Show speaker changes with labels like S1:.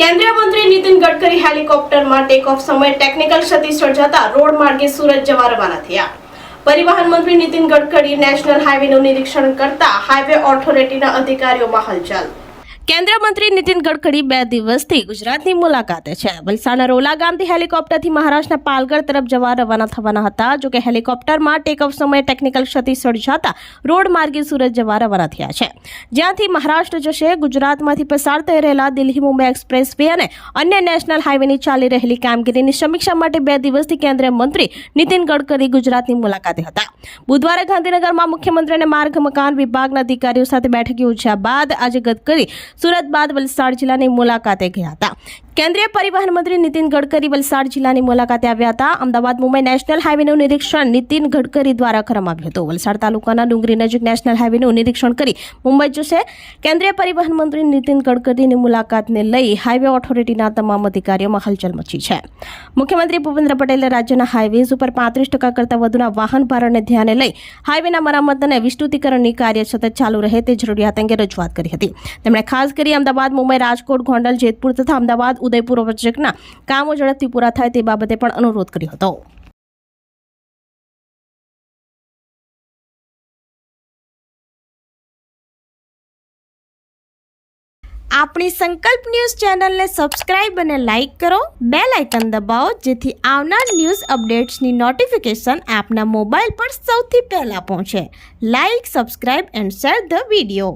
S1: કેન્દ્રીય મંત્રી નીતિન ગડકરી હેલિકોપ્ટરમાં ટેક ઓફ સમયે ટેકનિકલ ક્ષતિ સર્જાતા રોડ માર્ગે સુરત જવા રવાના થયા. પરિવહન મંત્રી નીતિન ગડકરી નેશનલ હાઈવેનું નિરીક્ષણ કરતા હાઈવે ઓથોરિટીના અધિકારીઓમાં હલચલ. કેન્દ્રીય મંત્રી નીતિન ગડકરી બે દિવસથી ગુજરાતની મુલાકાતે છે. વલસાડના રોલા ગામથી હેલિકોપ્ટરથી મહારાષ્ટ્રના પાલગઢ તરફ જવા રવાના થવાના હતા. જો કે હેલિકોપ્ટરમાં ટેક ઓફ સમયે ટેકનિકલ ક્ષતિ સર્જાતા રોડ માર્ગે સુરત જવા રવાના થયા છે. જ્યાંથી મહારાષ્ટ્ર જશે, ગુજરાતમાંથી પસાર થઈ રહેલા દિલ્હી મુંબઈ એક્સપ્રેસ વે અને અન્ય નેશનલ હાઈવેની ચાલી રહેલી કામગીરીની સમીક્ષા માટે બે દિવસથી કેન્દ્રીય મંત્રી નીતિન ગડકરી ગુજરાતની મુલાકાતે હતા. બુધવારે ગાંધીનગરમાં મુખ્યમંત્રી અને માર્ગ મકાન વિભાગના અધિકારીઓ સાથે બેઠક યોજ્યા બાદ આજે ગડકરી સુરત બાદ વલસાડ જિલ્લાની મુલાકાતે ગયા હતા. કેન્દ્રીય પરિવહન મંત્રી નીતિન ગડકરી વલસાડ જિલ્લાની મુલાકાતે આવ્યા હતા. અમદાવાદ, મુંબઈ નેશનલ હાઈવેનું નિરીક્ષણ નીતિન ગડકરી દ્વારા કરવામાં આવ્યું હતું. વલસાડ તાલુકાના ડુંગરી નજીક નેશનલ હાઈવેનું નિરીક્ષણ કરી મુંબઈ જશે. કેન્દ્રીય પરિવહન મંત્રી નીતિન ગડકરીની મુલાકાતને લઈ હાઈવે ઓથોરિટીના તમામ અધિકારીઓમાં હલચલ મચી છે. મુખ્યમંત્રી ભૂપેન્દ્ર પટેલે રાજ્યના હાઈવેઝ ઉપર પાંત્રીસ ટકા કરતાં વધુના વાહન ભારણને ધ્યાને લઈ હાઈવેના મરામત અને વિસ્તૃતિકરણની કાર્ય સતત ચાલુ રહે તે જરૂરિયાત અંગે રજૂઆત કરી હતી. તેમણે ખાસ કરી અમદાવાદ, મુંબઈ, રાજકોટ, ગોંડલ, જેતપુર તથા અમદાવાદ ઉદયપુર પ્રોજેક્ટના કામો ઝડપથી પૂરા થાય તે બાબતે પણ અનુરોધ કર્યો હતો. આપણી સંકલ્પ ન્યૂઝ ચેનલને સબસ્ક્રાઇબ અને લાઇક કરો. બે લાઇકન દબાવો, જેથી આવનાર ન્યૂઝ અપડેટ્સની નોટિફિકેશન આપના મોબાઈલ પર સૌથી પહેલાં પહોંચે. Like, subscribe and share the video.